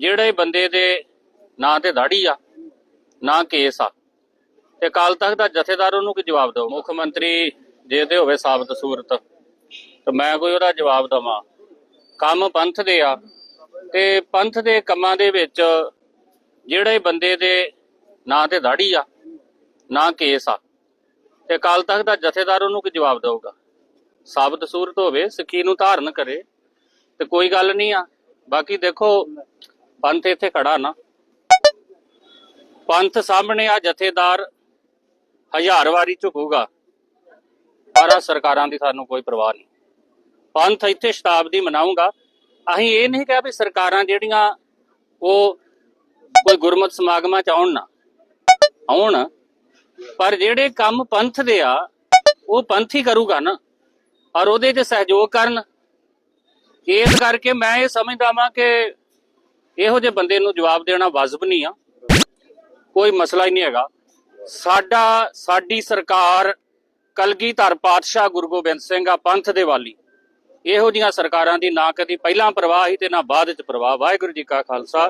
ਜਿਹੜੇ ਬੰਦੇ ਦੇ ਨਾਂ ਤੇ ਦਾੜੀ ਆ, ਨਾ ਕੇਸ ਆ, ਤੇ ਕੱਲ ਤੱਕ ਦਾ ਜਥੇਦਾਰ ਉਹਨੂੰ ਕੀ ਜਵਾਬ ਦਊ? ਮੁੱਖ ਮੰਤਰੀ ਜੇ ਤੇ ਹੋਵੇ ਸਾਬਤ ਸੂਰਤ, ਤੇ ਮੈਂ ਕੋਈ ਉਹਦਾ ਜਵਾਬ ਦਵਾਂ। ਕੰਮ ਪੰਥ ਦੇ ਆ, ਤੇ ਪੰਥ ਦੇ ਕੰਮਾਂ ਦੇ ਵਿੱਚ ਜਿਹੜੇ ਬੰਦੇ ਦੇ ਨਾਂ ਤੇ ਦਾੜੀ ਆ, ਨਾ ਕੇਸ ਆ, ਤੇ ਕੱਲ ਤੱਕ ਦਾ ਜਥੇਦਾਰ ਉਹਨੂੰ ਕੀ ਜਵਾਬ ਦਊਗਾ? ਸਾਬਤ ਸੂਰਤ ਹੋਵੇ, ਸਿੱਖੀ ਨੂੰ ਧਾਰਨ ਕਰੇ, ਤੇ ਕੋਈ ਗੱਲ ਨਹੀਂ ਆ। ਬਾਕੀ ਦੇਖੋ ਪੰਥ ਇੱਥੇ ਖੜਾ ਨਾ। ਪੰਥ ਸਾਹਮਣੇ ਆ ਜਥੇਦਾਰ ਹਜ਼ਾਰ ਵਾਰੀ ਝੁਕੂਗਾ। ਪਰ ਆਹ ਸਰਕਾਰਾਂ ਦੀ ਸਾਨੂੰ ਕੋਈ ਪਰਵਾਹ ਨਹੀਂ। ਪੰਥ ਇੱਥੇ ਸ਼ਤਾਬਦੀ ਮਨਾਊਗਾ। ਅਸੀਂ ਇਹ ਨਹੀਂ ਕਿਹਾ ਵੀ ਸਰਕਾਰਾਂ ਜਿਹੜੀਆਂ ਉਹ ਕੋਈ ਗੁਰਮਤ ਸਮਾਗਮਾਂ ਚ ਆਉਣ ਨਾ। ਆਉਣ, ਪਰ ਜਿਹੜੇ ਕੰਮ ਪੰਥ ਦੇ ਆ, ਉਹ ਪੰਥ ਹੀ ਕਰੂਗਾ ਨਾ। ਔਰ ਉਹਦੇ 'ਚ ਸਹਿਯੋਗ ਕਰਨ। ਇਸ ਕਰਕੇ ਮੈਂ ਇਹ ਸਮਝਦਾ ਵਾਂ ਕਿ ਇਹੋ ਜਿਹੇ ਬੰਦੇ ਨੂੰ ਜਵਾਬ ਦੇਣਾ ਵਾਜਬ ਨਹੀਂ ਆ। ਕੋਈ ਮਸਲਾ ਹੀ ਨਹੀਂ ਹੈਗਾ। ਸਾਡਾ, ਸਾਡੀ ਸਰਕਾਰ ਕਲਗੀਧਰ ਪਾਤਸ਼ਾਹ ਗੁਰੂ ਗੋਬਿੰਦ ਸਿੰਘ ਆ, ਪੰਥ ਦੇ ਵਾਲੀ। ਇਹੋ ਜੀਆਂ ਸਰਕਾਰਾਂ ਦੀ ਨਾ ਕਦੀ ਪਹਿਲਾਂ ਪ੍ਰਵਾਹ ਸੀ ਤੇ ਨਾ ਬਾਅਦ ਵਿੱਚ ਪ੍ਰਵਾਹ। ਵਾਹਿਗੁਰੂ ਜੀ ਕਾ ਖਾਲਸਾ।